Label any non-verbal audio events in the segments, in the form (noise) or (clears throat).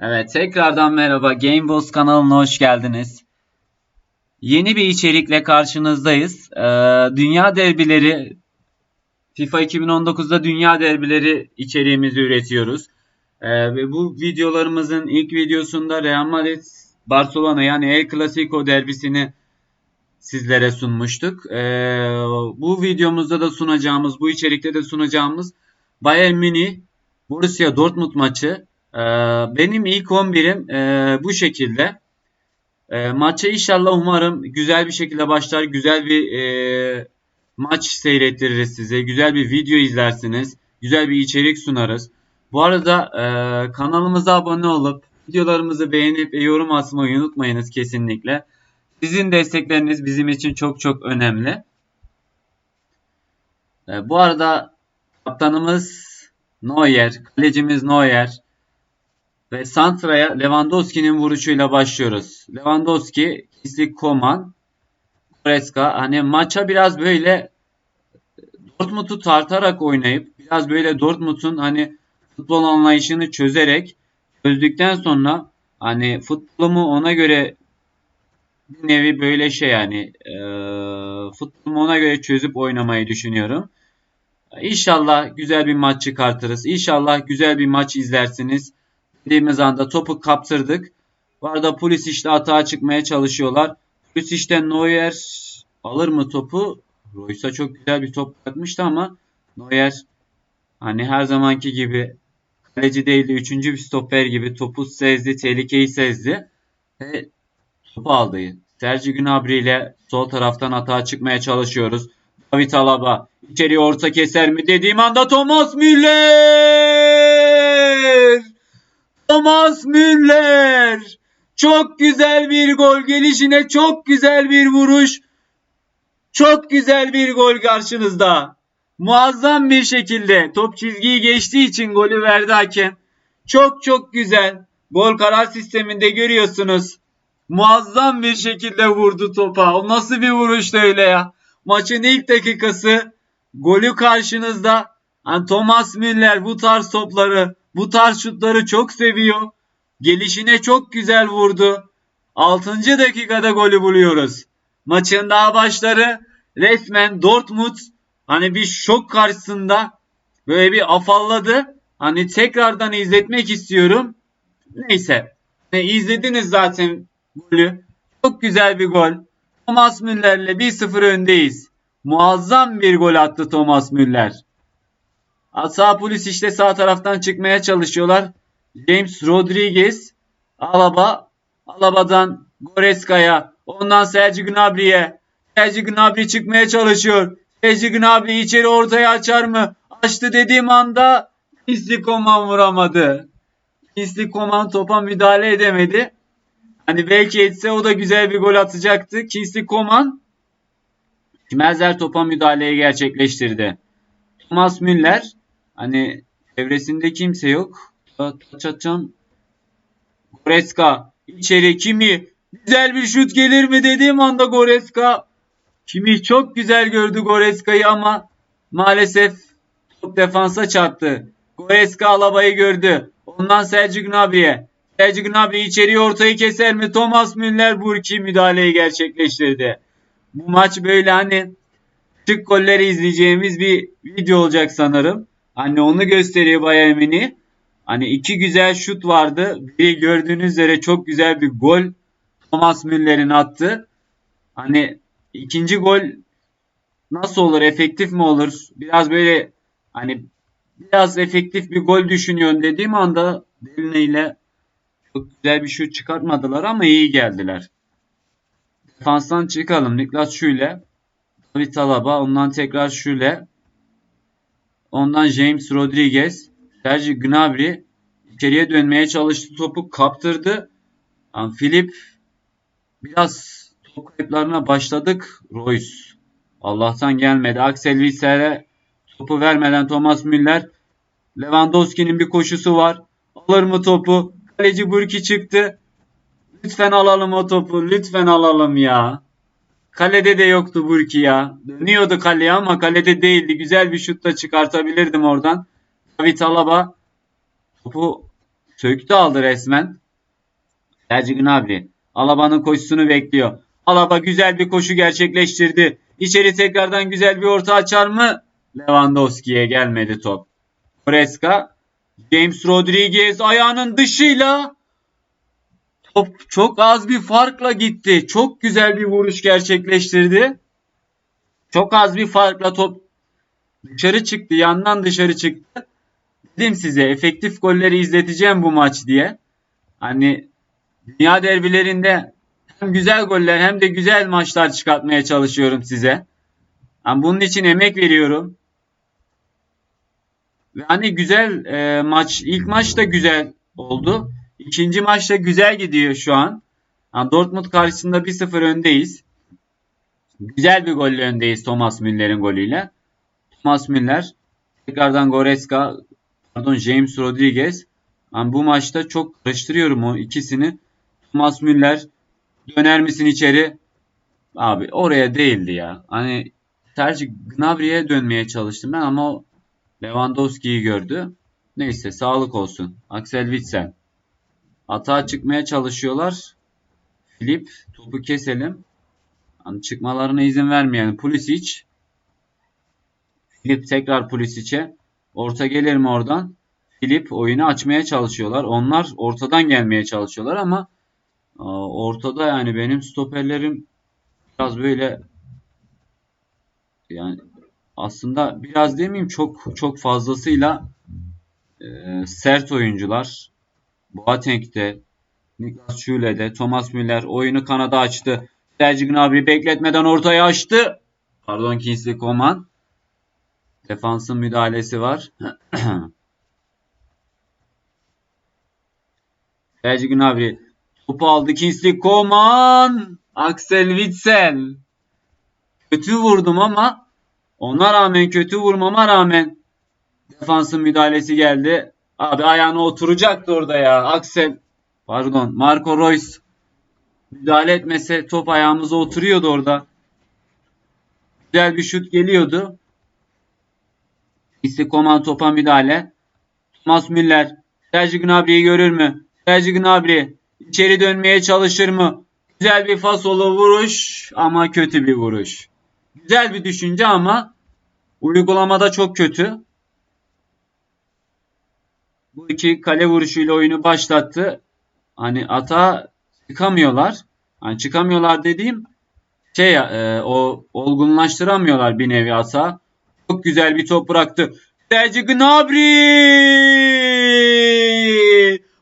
Evet, tekrardan merhaba. Gameboss kanalına hoş geldiniz. Yeni bir içerikle karşınızdayız. Ee, dünya derbileri, FIFA 2019'da dünya derbileri içeriğimizi üretiyoruz. Ee, ve bu videolarımızın ilk videosunda Real Madrid Barcelona yani El Clasico derbisini sizlere sunmuştuk. Ee, bu videomuzda da sunacağımız, bu içerikte de sunacağımız Bayern Münih Borussia Dortmund maçı. Ee, benim ilk 11'im e, bu şekilde. E, maça inşallah umarım güzel bir şekilde başlar. Güzel bir e, maç seyrettiririz size. Güzel bir video izlersiniz. Güzel bir içerik sunarız. Bu arada e, kanalımıza abone olup videolarımızı beğenip ve yorum atmayı unutmayınız kesinlikle. Sizin destekleriniz bizim için çok çok önemli. E, bu arada kaptanımız Neuer, kalecimiz Neuer ve Santra'ya Lewandowski'nin vuruşuyla başlıyoruz. Lewandowski, Kingsley Coman, Goretzka hani maça biraz böyle Dortmund'u tartarak oynayıp biraz böyle Dortmund'un hani futbol anlayışını çözerek çözdükten sonra hani futbolumu ona göre bir nevi böyle şey yani e, futbolumu ona göre çözüp oynamayı düşünüyorum. İnşallah güzel bir maç çıkartırız. İnşallah güzel bir maç izlersiniz. Dediğimiz anda topu kaptırdık. Bu arada polis işte atağa çıkmaya çalışıyorlar. Polis işte Neuer alır mı topu? Royce'a çok güzel bir top atmıştı ama Neuer hani her zamanki gibi kaleci değildi. Üçüncü bir stoper gibi topu sezdi. Tehlikeyi sezdi. Ve topu aldı. Sergi Gnabry ile sol taraftan atağa çıkmaya çalışıyoruz. David Alaba içeri orta keser mi dediğim anda Thomas Müller! Thomas Müller! Çok güzel bir gol gelişine çok güzel bir vuruş. Çok güzel bir gol karşınızda. Muazzam bir şekilde top çizgiyi geçtiği için golü verdi hakem. Çok çok güzel. Gol karar sisteminde görüyorsunuz. Muazzam bir şekilde vurdu topa. O nasıl bir vuruştu öyle ya. Maçın ilk dakikası golü karşınızda. Yani Thomas Müller bu tarz topları, bu tarz şutları çok seviyor. Gelişine çok güzel vurdu. 6. dakikada golü buluyoruz. Maçın daha başları resmen Dortmund hani bir şok karşısında böyle bir afalladı. Hani tekrardan izletmek istiyorum. Neyse. Ne izlediniz zaten golü. Çok güzel bir gol. Thomas Müller'le 1-0 öndeyiz. Muazzam bir gol attı Thomas Müller. Sağ polis işte sağ taraftan çıkmaya çalışıyorlar. James Rodriguez, Alaba, Alaba'dan Goreska'ya, ondan Sergi Gnabry'e. Sergi Gnabry çıkmaya çalışıyor. Sergi Gnabry içeri ortaya açar mı? Açtı dediğim anda Kingsley Coman vuramadı. Kingsley Coman topa müdahale edemedi. Hani belki etse o da güzel bir gol atacaktı. Kingsley Coman Schmelzer topa müdahaleyi gerçekleştirdi. Thomas Müller hani çevresinde kimse yok. Taç atacağım. Goretzka içeri kimi güzel bir şut gelir mi dediğim anda Goretzka kimi çok güzel gördü Goreska'yı ama maalesef top defansa çarptı. Goretzka Alaba'yı gördü. Ondan Sergi Gnabry'e. Sergi Gnabry içeriye ortayı keser mi? Thomas Müller Burki müdahaleyi gerçekleştirdi. Bu maç böyle hani tık golleri izleyeceğimiz bir video olacak sanırım. Hani onu gösteriyor Bayern Münih. Hani iki güzel şut vardı. Biri gördüğünüz üzere çok güzel bir gol Thomas Müller'in attı. Hani ikinci gol nasıl olur? Efektif mi olur? Biraz böyle hani biraz efektif bir gol düşünüyorum dediğim anda Deline ile çok güzel bir şut çıkartmadılar ama iyi geldiler. Defanstan çıkalım. Niklas Şule. David Alaba. Ondan tekrar Şule. Ondan James Rodriguez. Sergi Gnabry içeriye dönmeye çalıştı. Topu kaptırdı. Yani Philip biraz top kayıplarına başladık. Royce. Allah'tan gelmedi. Axel Witsel'e topu vermeden Thomas Müller. Lewandowski'nin bir koşusu var. Alır mı topu? Kaleci Burki çıktı. Lütfen alalım o topu. Lütfen alalım ya. Kalede de yoktu Burki ya. Dönüyordu kaleye ama kalede değildi. Güzel bir şut da çıkartabilirdim oradan. David Alaba topu söktü aldı resmen. Sergi Gnabry Alaba'nın koşusunu bekliyor. Alaba güzel bir koşu gerçekleştirdi. İçeri tekrardan güzel bir orta açar mı? Lewandowski'ye gelmedi top. Goretzka James Rodriguez ayağının dışıyla top çok az bir farkla gitti. Çok güzel bir vuruş gerçekleştirdi. Çok az bir farkla top dışarı çıktı. Yandan dışarı çıktı. Dedim size efektif golleri izleteceğim bu maç diye. Hani dünya derbilerinde hem güzel goller hem de güzel maçlar çıkartmaya çalışıyorum size. Yani bunun için emek veriyorum. Ve hani güzel e, maç, ilk maç da güzel oldu. İkinci maç da güzel gidiyor şu an. Yani Dortmund karşısında 1-0 öndeyiz. Güzel bir golle öndeyiz Thomas Müller'in golüyle. Thomas Müller, tekrardan Goretzka, pardon James Rodriguez. Yani bu maçta çok karıştırıyorum o ikisini. Thomas Müller döner misin içeri? Abi oraya değildi ya. Hani Sergi Gnabry'e dönmeye çalıştım ben ama Lewandowski'yi gördü. Neyse sağlık olsun. Axel Witsel. Atağa çıkmaya çalışıyorlar. Filip topu keselim. Hani çıkmalarına izin vermeyelim. Pulisic. Filip tekrar Pulisic'e. Orta gelir mi oradan? Filip oyunu açmaya çalışıyorlar. Onlar ortadan gelmeye çalışıyorlar ama ortada yani benim stoperlerim biraz böyle yani aslında biraz demeyeyim çok çok fazlasıyla e, sert oyuncular. Boateng'de, Niklas Süle'de, Thomas Müller oyunu kanada açtı. Sergi Gnabry bekletmeden ortaya açtı. Pardon Kingsley Coman. Defansın müdahalesi var. (clears throat) Sergi Gnabry topu aldı Kingsley Coman. Axel Witsel. Kötü vurdum ama ona rağmen kötü vurmama rağmen defansın müdahalesi geldi. Abi ayağına oturacaktı orada ya. Axel pardon Marco Reus müdahale etmese top ayağımıza oturuyordu orada. Güzel bir şut geliyordu. İstikoman topa müdahale. Thomas Müller. Sergi Gnabry'yi görür mü? Sergi Gnabry içeri dönmeye çalışır mı? Güzel bir fasolu vuruş ama kötü bir vuruş. Güzel bir düşünce ama uygulamada çok kötü. Bu iki kale vuruşuyla oyunu başlattı. Hani ata çıkamıyorlar. Hani çıkamıyorlar dediğim şey e, o olgunlaştıramıyorlar bir nevi ata. Çok güzel bir top bıraktı. Sergi Gnabry!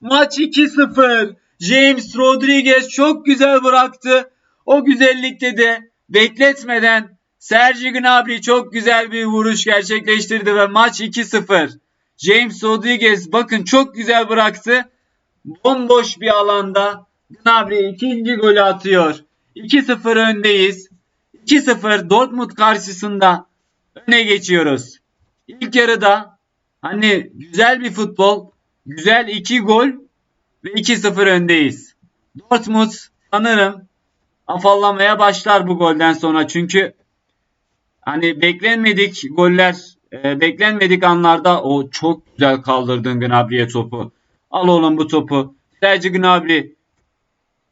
Maç 2-0. James Rodriguez çok güzel bıraktı. O güzellikte de bekletmeden Sergi Gnabry çok güzel bir vuruş gerçekleştirdi ve maç 2-0. James Rodriguez bakın çok güzel bıraktı. Bomboş bir alanda Gnabry ikinci golü atıyor. 2-0 öndeyiz. 2-0 Dortmund karşısında öne geçiyoruz. İlk yarıda hani güzel bir futbol, güzel 2 gol ve 2-0 öndeyiz. Dortmund sanırım afallamaya başlar bu golden sonra çünkü hani beklenmedik goller, e, beklenmedik anlarda o çok güzel kaldırdın Gnabry'e topu. Al oğlum bu topu. Sergi Gnabry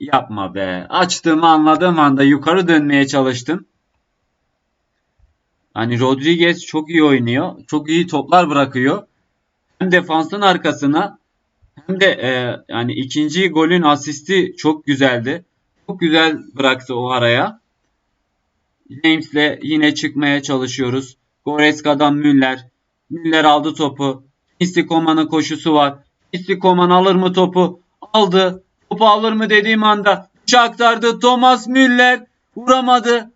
yapma be. Açtığımı anladığım anda yukarı dönmeye çalıştım. Hani Rodriguez çok iyi oynuyor. Çok iyi toplar bırakıyor. Hem defansın arkasına hem de e, yani ikinci golün asisti çok güzeldi. Çok güzel bıraktı o araya. James'le yine çıkmaya çalışıyoruz. Goreska'dan Müller. Müller aldı topu. Istikoma'nın koşusu var. Istikoman alır mı topu? Aldı. Topu alır mı dediğim anda dışa aktardı. Thomas Müller vuramadı.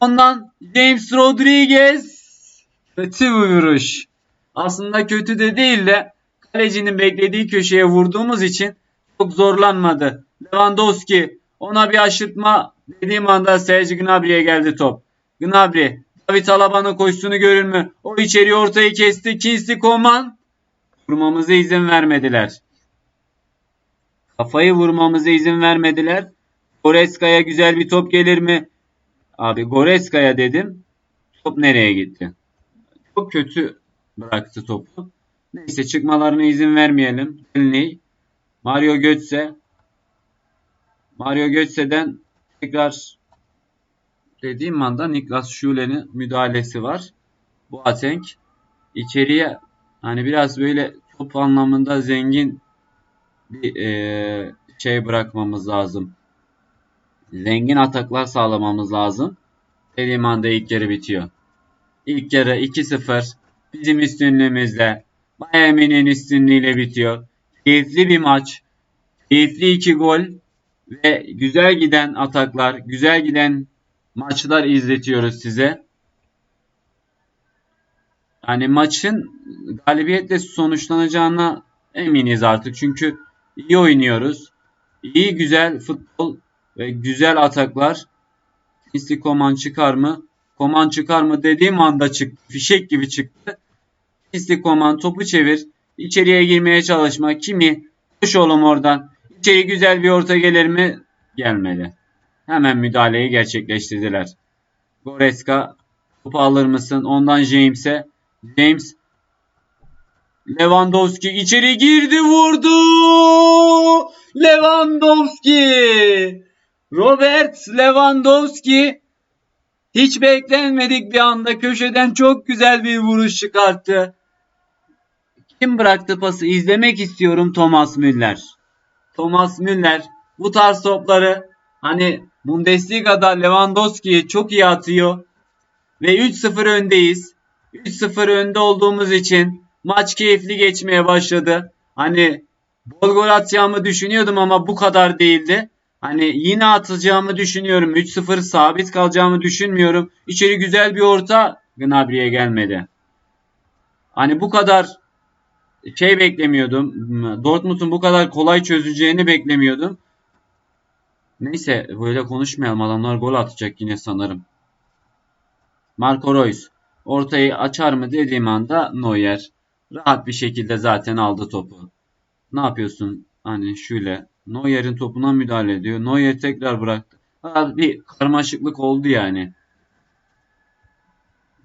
Ondan James Rodriguez kötü bir vuruş. Aslında kötü de değil de kalecinin beklediği köşeye vurduğumuz için çok zorlanmadı. Lewandowski ona bir aşırtma dediğim anda Sergi Gnabry'e geldi top. Gnabry David Alaba'nın koşusunu görür mü? O içeri ortayı kesti. Kingsley Coman vurmamıza izin vermediler. Kafayı vurmamıza izin vermediler. Goreska'ya güzel bir top gelir mi? Abi Goreska'ya dedim. Top nereye gitti? Çok kötü bıraktı topu. Neyse çıkmalarına izin vermeyelim. Elney Mario Götze. Mario Götze'den tekrar dediğim anda Niklas Schule'nin müdahalesi var. Boateng içeriye hani biraz böyle top anlamında zengin bir eee, şey bırakmamız lazım. Zengin ataklar sağlamamız lazım. Dediğim anda ilk yarı bitiyor. İlk yarı 2-0 bizim üstünlüğümüzle Bayern Münih'in üstünlüğüyle bitiyor. Keyifli bir maç. Keyifli iki gol ve güzel giden ataklar, güzel giden maçlar izletiyoruz size. Yani maçın galibiyetle sonuçlanacağına eminiz artık. Çünkü iyi oynuyoruz. İyi güzel futbol ve güzel ataklar. Kingsley Coman çıkar mı? Coman çıkar mı dediğim anda çıktı. Fişek gibi çıktı. Kingsley Coman topu çevir. İçeriye girmeye çalışma. Kimi? Koş oğlum oradan. İçeri güzel bir orta gelir mi? Gelmedi. Hemen müdahaleyi gerçekleştirdiler. Goretzka topu alır mısın? Ondan James'e. James Lewandowski içeri girdi vurdu. Lewandowski. Robert Lewandowski hiç beklenmedik bir anda köşeden çok güzel bir vuruş çıkarttı. Kim bıraktı pası izlemek istiyorum Thomas Müller. Thomas Müller bu tarz topları hani Bundesliga'da Lewandowski'ye çok iyi atıyor. Ve 3-0 öndeyiz. 3-0 önde olduğumuz için maç keyifli geçmeye başladı. Hani bol gol atacağımı düşünüyordum ama bu kadar değildi. Hani yine atacağımı düşünüyorum. 3-0 sabit kalacağımı düşünmüyorum. İçeri güzel bir orta Gnabry'e gelmedi. Hani bu kadar şey beklemiyordum. Dortmund'un bu kadar kolay çözeceğini beklemiyordum. Neyse böyle konuşmayalım. Adamlar gol atacak yine sanırım. Marco Reus ortayı açar mı dediğim anda Neuer rahat bir şekilde zaten aldı topu. Ne yapıyorsun? Hani şöyle Neuer'in topuna müdahale ediyor. Neuer tekrar bıraktı. Ha, bir karmaşıklık oldu yani.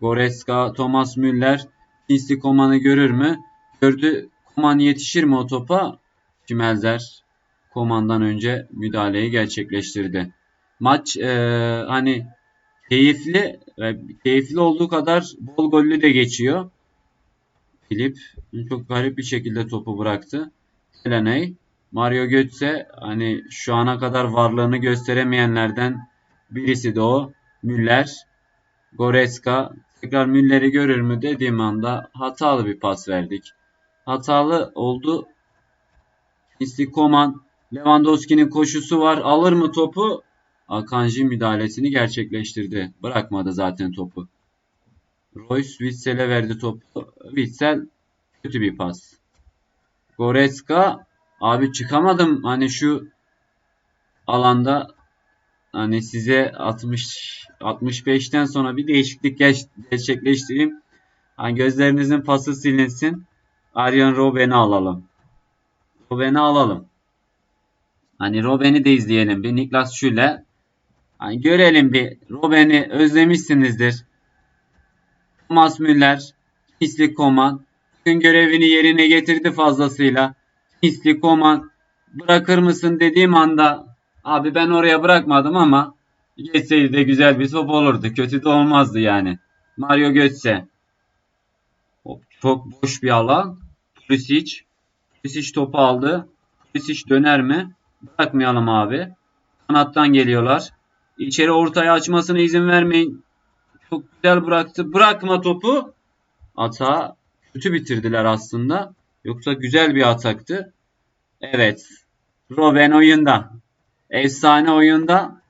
Goretzka, Thomas Müller, Kingsley Coman'ı görür mü? Gördü. Coman yetişir mi o topa? Şimelzer Coman'dan önce müdahaleyi gerçekleştirdi. Maç eee, hani keyifli ve keyifli olduğu kadar bol gollü de geçiyor. Filip çok garip bir şekilde topu bıraktı. Delaney, Mario Götze hani şu ana kadar varlığını gösteremeyenlerden birisi de o. Müller, Goretzka tekrar Müller'i görür mü dediğim anda hatalı bir pas verdik. Hatalı oldu. Kingsley Coman, Lewandowski'nin koşusu var. Alır mı topu? Akanji müdahalesini gerçekleştirdi. Bırakmadı zaten topu. Royce Witsel'e verdi topu. Witsel kötü bir pas. Goretzka abi çıkamadım hani şu alanda hani size 60 65'ten sonra bir değişiklik gerçekleştireyim. Hani gözlerinizin pası silinsin. Arjen Robben'i alalım. Robben'i alalım. Hani Robben'i de izleyelim bir Niklas Schüle. Hani görelim bir Robben'i özlemişsinizdir. Thomas Müller, Kingsley Coman bugün görevini yerine getirdi fazlasıyla. Kingsley Coman bırakır mısın dediğim anda abi ben oraya bırakmadım ama geçseydi de güzel bir top olurdu. Kötü de olmazdı yani. Mario Götze. Çok boş bir alan. Pulisic. Pulisic topu aldı. Pulisic döner mi? Bırakmayalım abi. Kanattan geliyorlar. İçeri ortaya açmasına izin vermeyin. Çok güzel bıraktı. Bırakma topu. Ata kötü bitirdiler aslında. Yoksa güzel bir ataktı. Evet. Robben oyunda. Efsane oyunda.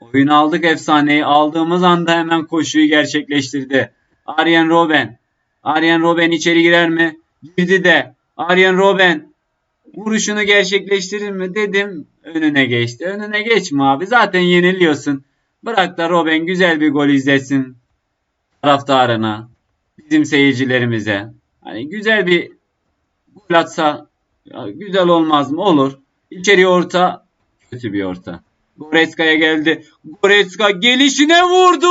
Oyunu aldık efsaneyi. Aldığımız anda hemen koşuyu gerçekleştirdi. Arjen Robben. Arjen Robben içeri girer mi? Girdi de. Arjen Robben vuruşunu gerçekleştirir mi dedim. Önüne geçti. Önüne geçme abi. Zaten yeniliyorsun. Bırak da Robben güzel bir gol izlesin taraftarına, bizim seyircilerimize. Hani güzel bir gol atsa güzel olmaz mı? Olur. İçeri orta, kötü bir orta. Goretzka'ya geldi. Goretzka gelişine vurdu.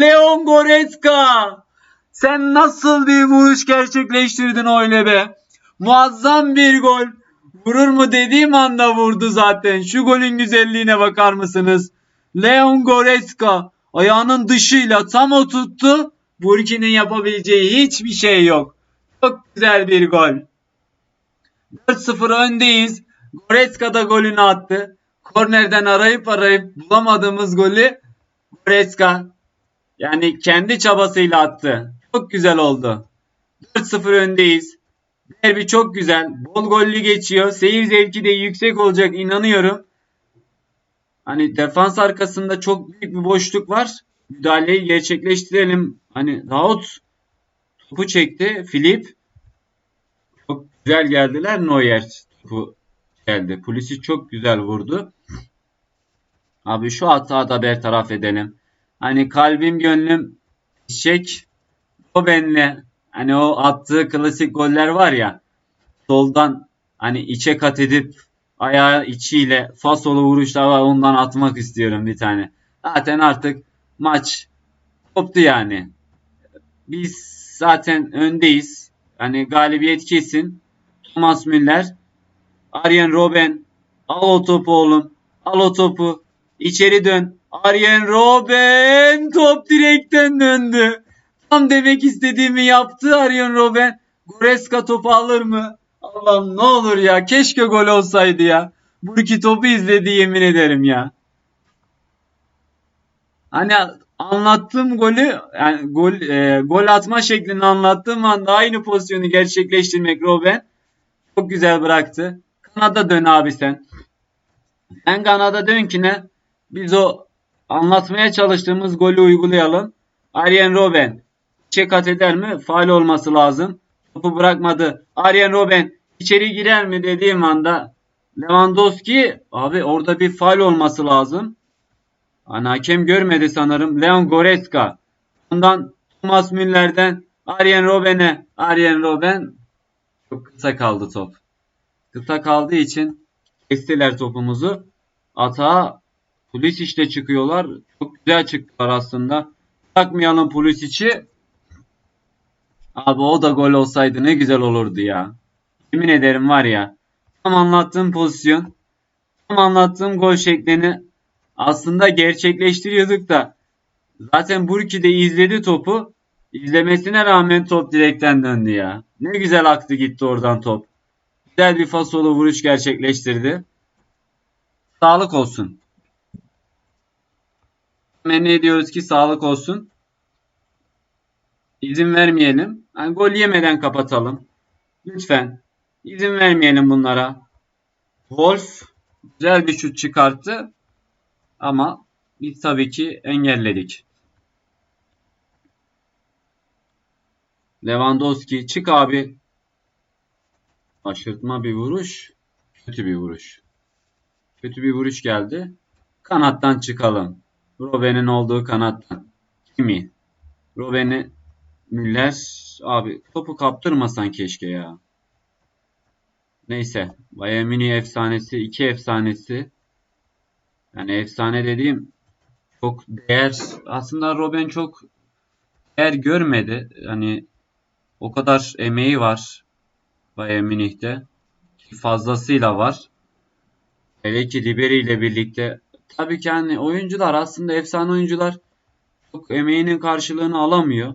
Leon Goretzka. Sen nasıl bir vuruş gerçekleştirdin öyle be? Muazzam bir gol. Vurur mu dediğim anda vurdu zaten. Şu golün güzelliğine bakar mısınız? Leon Goretzka ayağının dışıyla tam oturttu. Burki'nin yapabileceği hiçbir şey yok. Çok güzel bir gol. 4-0 öndeyiz. Goretzka da golünü attı. Kornerden arayıp arayıp bulamadığımız golü Goretzka yani kendi çabasıyla attı. Çok güzel oldu. 4-0 öndeyiz. Derbi çok güzel. Bol gollü geçiyor. Seyir zevki de yüksek olacak inanıyorum. Hani defans arkasında çok büyük bir boşluk var. Müdahaleyi gerçekleştirelim. Hani Raut topu çekti. Filip çok güzel geldiler. Neuer topu geldi. Polisi çok güzel vurdu. Abi şu hata da bertaraf edelim. Hani kalbim gönlüm çiçek o benle hani o attığı klasik goller var ya soldan hani içe kat edip ayağı içiyle fasolu vuruşlar var ondan atmak istiyorum bir tane. Zaten artık maç koptu yani. Biz zaten öndeyiz. Hani galibiyet kesin. Thomas Müller, Arjen Robben al o topu oğlum. Al o topu. İçeri dön. Arjen Robben top direkten döndü. Tam demek istediğimi yaptı Arjen Robben. Goreska topu alır mı? Allah'ım ne olur ya. Keşke gol olsaydı ya. Bu topu izledi yemin ederim ya. Hani anlattığım golü yani gol e, gol atma şeklini anlattığım anda aynı pozisyonu gerçekleştirmek Robben çok güzel bıraktı. Kanada dön abi sen. Sen Kanada dön ki ne? Biz o anlatmaya çalıştığımız golü uygulayalım. Arjen Robben içe kat eder mi? Faal olması lazım. Topu bırakmadı. Arjen Robben içeri girer mi dediğim anda Lewandowski abi orada bir faal olması lazım. Hani hakem görmedi sanırım. Leon Goretzka. Ondan Thomas Müller'den Arjen Robben'e. Arjen Robben çok kısa kaldı top. Kısa kaldığı için kestiler topumuzu. Atağa Pulisic'le çıkıyorlar. Çok güzel çıktılar aslında. Takmayalım Pulisic'i. Abi o da gol olsaydı ne güzel olurdu ya. Yemin ederim var ya. Tam anlattığım pozisyon. Tam anlattığım gol şeklini aslında gerçekleştiriyorduk da zaten Burki de izledi topu. İzlemesine rağmen top direkten döndü ya. Ne güzel aktı gitti oradan top. Güzel bir fasolu vuruş gerçekleştirdi. Sağlık olsun. Temenni ediyoruz ki sağlık olsun. İzin vermeyelim. Yani gol yemeden kapatalım. Lütfen. İzin vermeyelim bunlara. Wolf güzel bir şut çıkarttı. Ama biz tabii ki engelledik. Lewandowski çık abi. Aşırtma bir vuruş. Kötü bir vuruş. Kötü bir vuruş geldi. Kanattan çıkalım. Robben'in olduğu kanattan. Kimi? Robben'i Müller. Abi topu kaptırmasan keşke ya. Neyse. Bayern Münih efsanesi. iki efsanesi. Yani efsane dediğim çok değer. Aslında Robben çok değer görmedi. Hani o kadar emeği var Bayern Münih'te. Fazlasıyla var. Hele ki Ribery ile birlikte. Tabii ki hani oyuncular aslında efsane oyuncular çok emeğinin karşılığını alamıyor.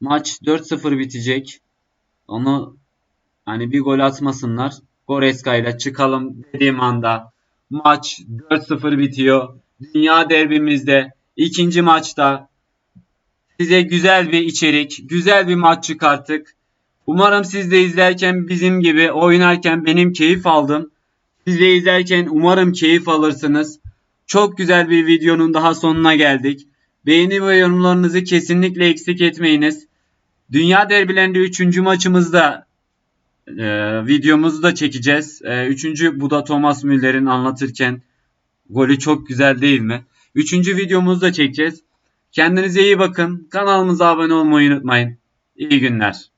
Maç 4-0 bitecek. Onu hani bir gol atmasınlar. Goretzka ile çıkalım dediğim anda maç 4-0 bitiyor. Dünya derbimizde ikinci maçta size güzel bir içerik, güzel bir maç çıkarttık. Umarım siz de izlerken bizim gibi oynarken benim keyif aldım. Siz de izlerken umarım keyif alırsınız. Çok güzel bir videonun daha sonuna geldik. Beğeni ve yorumlarınızı kesinlikle eksik etmeyiniz. Dünya derbilerinde 3. maçımızda e, videomuzu da çekeceğiz. E, üçüncü bu da Thomas Müller'in anlatırken golü çok güzel değil mi? Üçüncü videomuzu da çekeceğiz. Kendinize iyi bakın. Kanalımıza abone olmayı unutmayın. İyi günler.